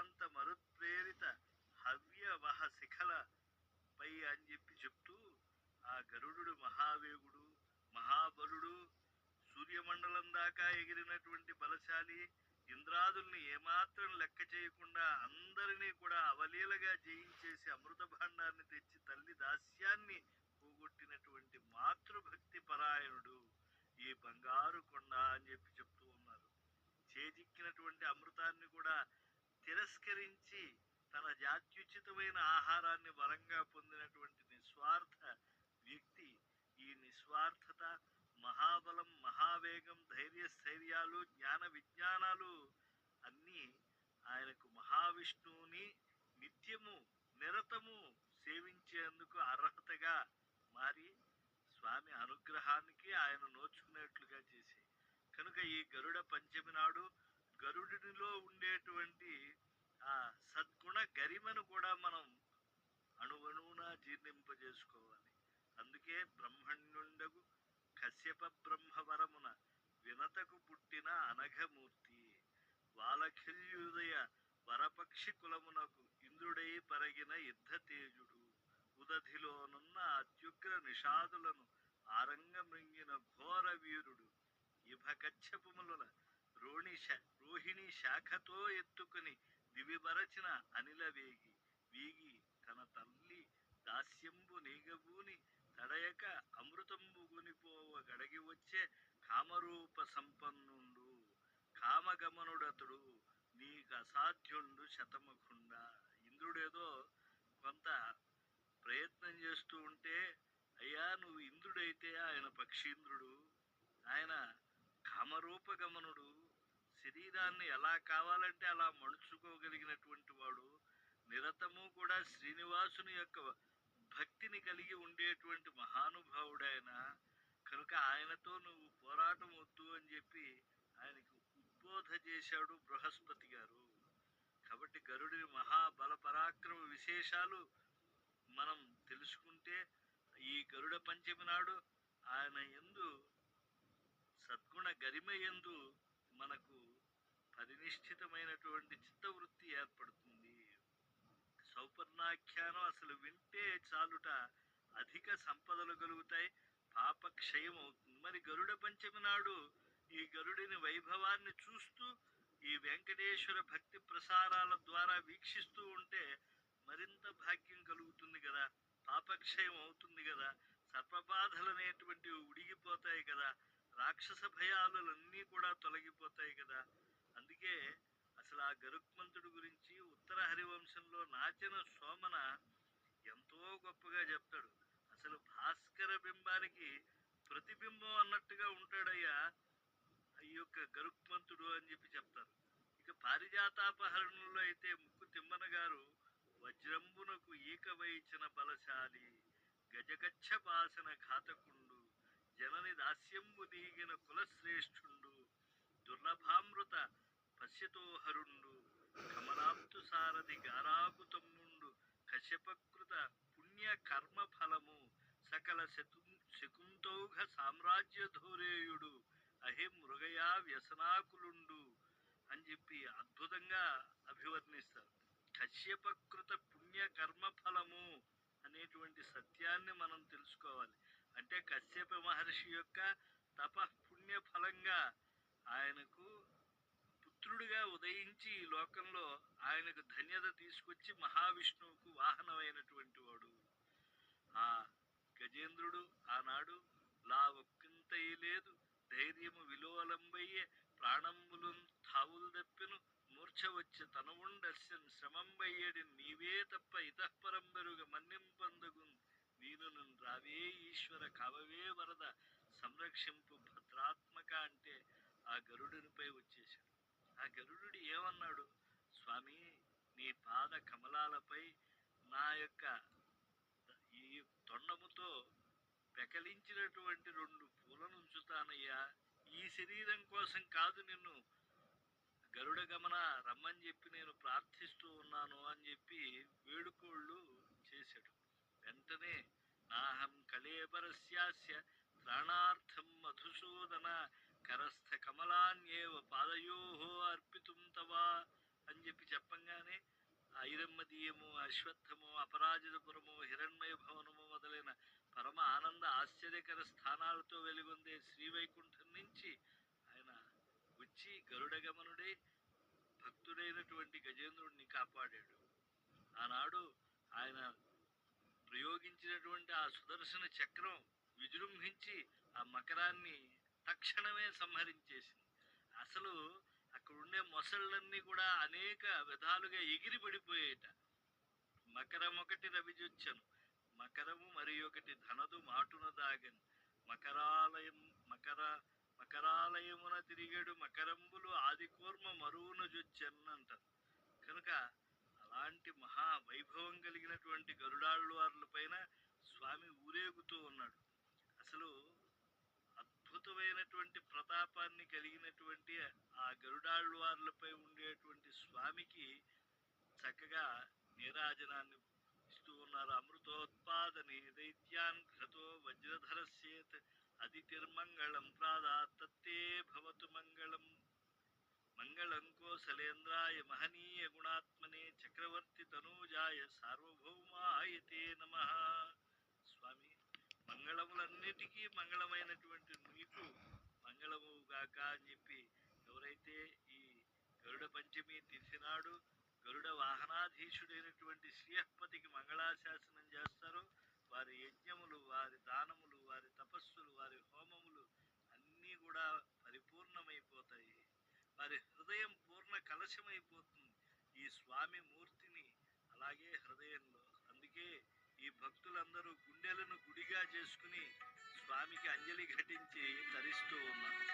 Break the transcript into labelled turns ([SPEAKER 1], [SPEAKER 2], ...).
[SPEAKER 1] వేదాంత మరుత్ప్రేరిత హవ్యవహ శిఖల పై అని చెప్పి చెప్తూ ఆ గరుడు మహావేగుడు మహాబలుడు సూర్యమండలం దాకా ఎగిరినటువంటి బలశాలి ఇంద్రాదుల్ని ఏమాత్రం లెక్క చేయకుండా అందరినీ కూడా అవలీలగా జయించేసి అమృత భాండాన్ని తెచ్చి తల్లి దాస్యాన్ని పోగొట్టినటువంటి మాతృభక్తి పరాయణుడు ఈ బంగారు కొండ అని చెప్పి చెప్తూ ఉన్నారు. చేజిక్కినటువంటి అమృతాన్ని కూడా తిరస్కరించి తన జాత్యుచితమైన ఆహారాన్ని వరంగా పొందినటువంటి నిస్వార్థ వ్యక్తి ఈ నిస్వార్థత మహాబలం మహావేగం ధైర్య స్థైర్యాలు జ్ఞాన విజ్ఞానాలు అన్నీ ఆయనకు మహావిష్ణువుని నిత్యము నిరతము సేవించేందుకు అర్హతగా మారి స్వామి అనుగ్రహానికి ఆయన నోచుకునేట్లుగా చేసి. కనుక ఈ గరుడ పంచమి నాడు గరుడిలో ఉండేటువంటి ఆ సద్గుణ గరిమను కూడా మనం అణువణువున జీర్ణింపజేసుకోవాలి. అందుకే బ్రహ్మణ్యుండగు కశ్యప బ్రహ్మవరమున వినతకు పుట్టిన అనఘమూర్తి వాలఖిల్యుదయ వరపక్షి కులమునకు ఇంద్రుడై పరగిన యుద్ధ తేజుడు ఉదధిలోనున్న అత్యుగ్ర నిషాదులను ఆరంగమృంగిన ఘోర వీరుడు ఇభకచ్చపుముల రోణి రోహిణి శాఖతో ఎత్తుకుని దివిబరచిన అనిల వేగి వీగి తన తల్లి దాస్యంబు నీగబూని తడయక అమృతంబు గునిపోవ గడగి వచ్చే కామరూప సంపన్నుండు. కామగమనుడతుడు నీకు అసాధ్యుండు శతముఖుండ. ఇంద్రుడేదో కొంత ప్రయత్నం చేస్తూ ఉంటే అయ్యా నువ్వు ఇంద్రుడైతే ఆయన పక్షీంద్రుడు. ఆయన కామరూపగమనుడు. శరీరాన్ని ఎలా కావాలంటే అలా మణుచుకోగలిగినటువంటి వాడు నిరతము కూడా శ్రీనివాసుని యొక్క భక్తిని కలిగి ఉండేటువంటి మహానుభావుడైన కనుక ఆయనతో నువ్వు పోరాటం వద్దు అని చెప్పి ఆయనకు ఉద్బోధ చేశాడు బృహస్పతి గారు. కాబట్టి గరుడిని మహాబల పరాక్రమ విశేషాలు మనం తెలుసుకుంటే ఈ గరుడ పంచమి నాడు ఆయన ఎందు సద్గుణ గరిమ ఎందు మనకు పరినిష్ఠితమైనటువంటి చిత్తవృత్తి ఏర్పడుతుంది. సౌపర్ణాఖ్యానం అసలు వింటే చాలుట అధిక సంపదలు కలుగుతాయి. పాపక్షయం అవుతుంది. మరి గరుడ పంచమి నాడు ఈ గరుడిని వైభవాన్ని చూస్తూ ఈ వెంకటేశ్వర భక్తి ప్రసారాల ద్వారా వీక్షిస్తూ ఉంటే మరింత భాగ్యం కలుగుతుంది కదా. పాపక్షయం అవుతుంది కదా. సర్పబాధలు అనేటువంటివి ఉడిగిపోతాయి కదా. రాక్షస భయాలన్నీ కూడా తొలగిపోతాయి కదా. అందుకే అసలు ఆ గరుక్మంతుడు గురించి ఉత్తర హరివంశంలో నాచిన సోమన ఎంతో గొప్పగా చెప్తాడు. అసలు భాస్కర బింబానికి ప్రతిబింబం అన్నట్టుగా ఉంటాడయ్యా ఈ యొక్క గరుక్మంతుడు అని చెప్పి చెప్తారు. ఇక పారిజాతాపహరణలో అయితే ముక్కు తిమ్మన గారు వజ్రంబునకు ఈకవయించిన బలశాలి గజగచ్చ బాసన ఘాతకుండు జనని దాస్యంబు దిగిన కులశ్రేష్ఠుండు దుర్లభామృత కమలాప్తు సారథి గారాకు తమ్ముండు కశ్యపకృత పుణ్య కర్మ ఫలము సకల శతు శకుంతౌఘ సామ్రాజ్యధోరేయుడు అహే మృగయా వ్యసనాకులుండు అని చెప్పి అద్భుతంగా అభివర్ణిస్తారు. కశ్యపకృత పుణ్య కర్మ ఫలము అనేటువంటి సత్యాన్ని మనం తెలుసుకోవాలి. అంటే కశ్యప మహర్షి యొక్క తప పుణ్య ఫలంగా ఆయనకు పుత్రుడిగా ఉదయించి ఈ లోకంలో ఆయనకు ధన్యత తీసుకొచ్చి మహావిష్ణువుకు వాహనమైనటువంటి వాడు. ఆ గజేంద్రుడు ఆనాడు లా ఒక్కింతయి లేదు ధైర్యము విలోలంబయ్యే ప్రాణంబులు తావులు దప్పెను మూర్ఛ వచ్చి తనవుండస్యన్ శ్రమంబయ్యేడి నీవే తప్ప ఇతఃపరంబరుగ మన్నింపందగు నేను రావే ఈశ్వర కవవే వరద సంరక్షింపు భద్రాత్మక అంటే ఆ గరుడునిపై వచ్చేశాడు. ఆ గరుడు ఏమన్నాడు? స్వామి నీ పాద కమలాలపై నా యొక్క ఈ తొండముతో పెకలించినటువంటి రెండు పూలను ఉంచుతానయ్యా ఈ శరీరం కోసం కాదు నిన్ను గరుడ గమన రమ్మని చెప్పి నేను ప్రార్థిస్తూ ఉన్నాను అని చెప్పి వేడుకోళ్ళు చేశాడు. వెంటనే నాహం కళేబరస్యాస్య ప్రాణార్థం మధుసూదన కరస్థ కమలాన్యేవ పాదయో అర్పితుం తవా అని చెప్పి చెప్పంగానే ఐరమ్మదీయము అశ్వత్థము అపరాజితపురము హిరణ్మయ భవనము మొదలైన పరమ ఆనంద ఆశ్చర్యకర స్థానాలతో వెలుగొందే శ్రీవైకుంఠం నుంచి ఆయన వచ్చి గరుడగమనుడే భక్తుడైనటువంటి గజేంద్రుడిని కాపాడాడు. ఆనాడు ఆయన ప్రయోగించినటువంటి ఆ సుదర్శన చక్రం విజృంభించి ఆ మకరాన్ని తక్షణమే సంహరించేసింది. అసలు అక్కడ ఉండే మొసళ్ళన్నీ కూడా అనేక విధాలుగా ఎగిరి పడిపోయేట. మకరం ఒకటి రవిజొచ్చను. మకరము మరి ఒకటి ధనదు మాటున దాగన్. మకరాలయం మకర మకరాలయమున తిరిగాడు మకరంబులు ఆది కూర్మ మరువున జొచ్చన్ అంటారు కనుక అలాంటి మహా వైభవం కలిగినటువంటి గరుడాళ్ళవార్ల పైన స్వామి ఊరేగుతూ ఉన్నాడు. అసలు రూపాన్ని కలిగినటువంటి ఆ గరుడాళ్ళవార్లపై ఉండేటువంటి స్వామికి చక్కగా నీరాజనాన్ని ఇస్తూ ఉన్నారు. అమృతోత్పాదనే దైత్యాన్ ఘతో వజ్రధరస్యేత్ అదితిర్మంగళం ప్రాదాత్ తత్తే భవతు మంగళం. మంగళం కోసలేంద్రాయ మహనీయ గుణాత్మనే చక్రవర్తి తనూజాయ సార్వభౌమాయతే నమ. స్వామి మంగళములన్నిటికీ మంగళమైనటువంటి నీకు మంగళము గాక అని చెప్పి ఎవరైతే ఈ గరుడ పంచమి తీసినాడు గరుడ వాహనాధీశుడైనటువంటి శ్రీహపతికి మంగళాశాసనం చేస్తారో వారి యజ్ఞములు వారి దానములు వారి తపస్సులు వారి హోమములు అన్నీ కూడా పరిపూర్ణమైపోతాయి. వారి హృదయం పూర్ణ కలశమైపోతుంది ఈ స్వామి మూర్తిని అలాగే హృదయంలో. అందుకే ఈ భక్తులందరూ గుండెలను గుడిగా చేసుకుని స్వామికి అంజలి ఘటించి తరిస్తూ ఉన్నాను